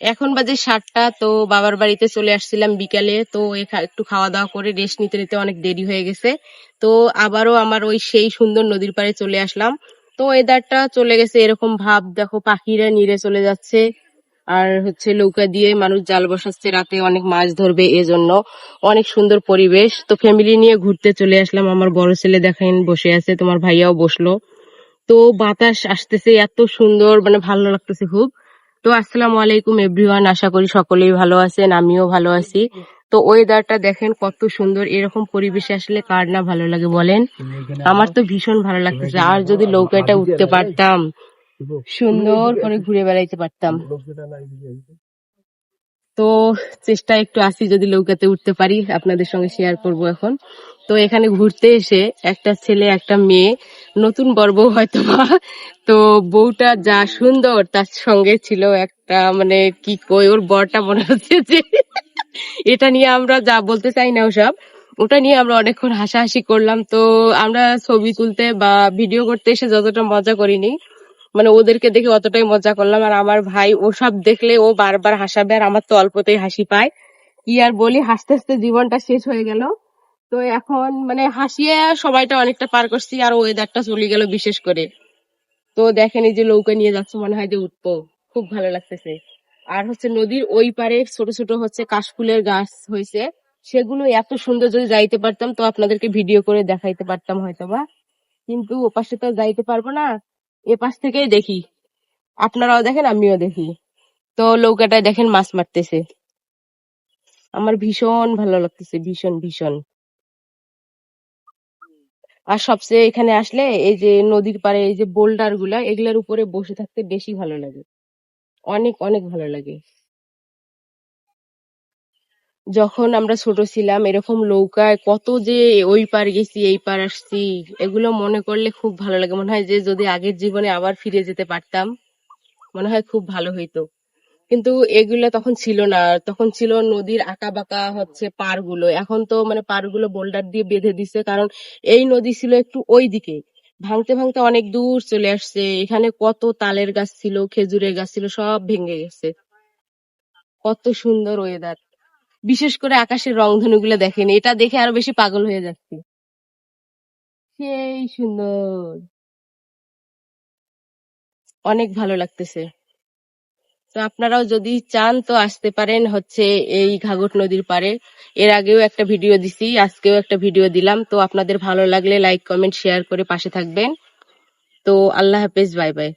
এখন বাজে সাতটা, তো বাবার বাড়িতে চলে আসছিলাম বিকালে, তো একটু খাওয়া দাওয়া করে রেস্ট নিতে নিতে অনেক দেরি হয়ে গেছে। তো আবারও আমার ওই সেই সুন্দর নদীর পাড়ে চলে আসলাম। তো ওয়েদারটা চলে গেছে এরকম ভাব, দেখো পাখিরা নিড়ে চলে যাচ্ছে। আর হচ্ছে নৌকা দিয়ে মানুষ জাল বসাচ্ছে, রাতে অনেক মাছ ধরবে এজন্য। অনেক সুন্দর পরিবেশ। তো ফ্যামিলি নিয়ে ঘুরতে চলে আসলাম। আমার বড় ছেলে দেখেন বসে আছে, তোমার ভাইয়াও বসল। তো বাতাস আসতেছে, এত সুন্দর মানে ভালো লাগতেছে খুব। তো আসসালামু আলাইকুম এভরিওয়ান আশা করি সকলেই ভালো আছেন, আমিও ভালো আছি। তো ওয়েদারটা দেখেন কত সুন্দর, এরকম পরিবেশে আসলে কার না ভালো লাগে বলেন? আমার তো ভীষণ ভালো লাগতেছে। আর যদি নৌকাটা উঠতে পারতাম, সুন্দর করে ঘুরে বেড়াইতে পারতাম। তো চেষ্টা একটু আসি যদি নৌকাতে উঠতে পারি, আপনাদের সঙ্গে শেয়ার করব এখন। তো এখানে ঘুরতে এসে একটা ছেলে, একটা মেয়ে, নতুন বর বউ হয়তো বা, তো বউটা যা সুন্দর তার সঙ্গে ছিল একটা মানে কি কই, ওর বরটা মনে হচ্ছে যে এটা নিয়ে আমরা যা বলতে চাই না ওসব, ওটা নিয়ে আমরা অনেকক্ষণ হাসাহাসি করলাম। তো আমরা ছবি তুলতে বা ভিডিও করতে এসে যতটা মজা করিনি মানে ওদেরকে দেখে অতটাই মজা করলাম। আর আমার ভাই ওসব দেখলে ও বারবার হাসাবে আর আমার তো অল্পতেই হাসি পায়। কি আর বলি, হাসতে হাসতে জীবনটা শেষ হয়ে গেল। তো এখন মানে হাসিয়ে সময়টা অনেকটা পার করছি আর ওয়েদারটা চলে গেল বিশেষ করে। তো দেখেন এই যে নৌকা নিয়ে যাচ্ছে, মনে হয় যে উঠবো। খুব ভালো লাগতেছে। আর হচ্ছে নদীর ওই পারে ছোট ছোট হচ্ছে কাশফুলের গাছ হয়েছে সেগুলো এত সুন্দর যদি যাইতে পারতাম, তো আপনাদেরকে ভিডিও করে দেখাইতে পারতাম হয়তোবা। কিন্তু ওপাশে তো যাইতে পারব না। এ পাশ থেকেই দেখি। আপনারাও দেখেন, আমিও দেখি। তো নৌকাটায় দেখেন মাছ মারতেছে। আমার ভীষণ ভালো লাগতেছে, ভীষণ ভীষণ। আর সবচেয়ে এখানে আসলে এই যে নদীর পাড়ে এই যে বোল্ডারগুলা, এগুলার উপরে বসে থাকতে বেশি ভালো লাগে। অনেক অনেক ভালো লাগে। যখন আমরা ছোট ছিলাম, এরকম নৌকায় কত যে ওই পার গেছি, এই পার আসছি, এগুলো মনে করলে খুব ভালো লাগে। মনে হয় যে যদি আগের জীবনে আবার ফিরে যেতে পারতাম, মনে হয় খুব ভালো হইতো। কিন্তু এগুলো তখন ছিল না। তখন ছিল নদীর আঁকা বাঁকা হচ্ছে পারগুলো এখন তো মানে পারগুলো বোল্ডার দিয়ে বেঁধে দিছে, কারণ এই নদী ছিল একটু ওই দিকে ভাঙতে ভাঙতে অনেক দূর চলে আসছে। এখানে কত তালের গাছ ছিল, খেজুরের গাছ ছিল, সব ভেঙে গেছে। কত সুন্দর ওয়েদার বিশেষ করে আকাশের রংধনু গুলো দেখেন, এটা দেখে আরও বেশি পাগল হয়ে যাচ্ছি। সেই সুন্দর। অনেক ভালো লাগতেছে। তো আপনারাও যদি চান তো আসতে পারেন হচ্ছে এই ঘাঘট নদীর পারে এর আগেও একটা ভিডিও দিছি, আজকেও একটা ভিডিও দিলাম। তো আপনাদের ভালো লাগলে লাইক কমেন্ট শেয়ার করে পাশে থাকবেন। তো আল্লাহ হাফেজ বাই বাই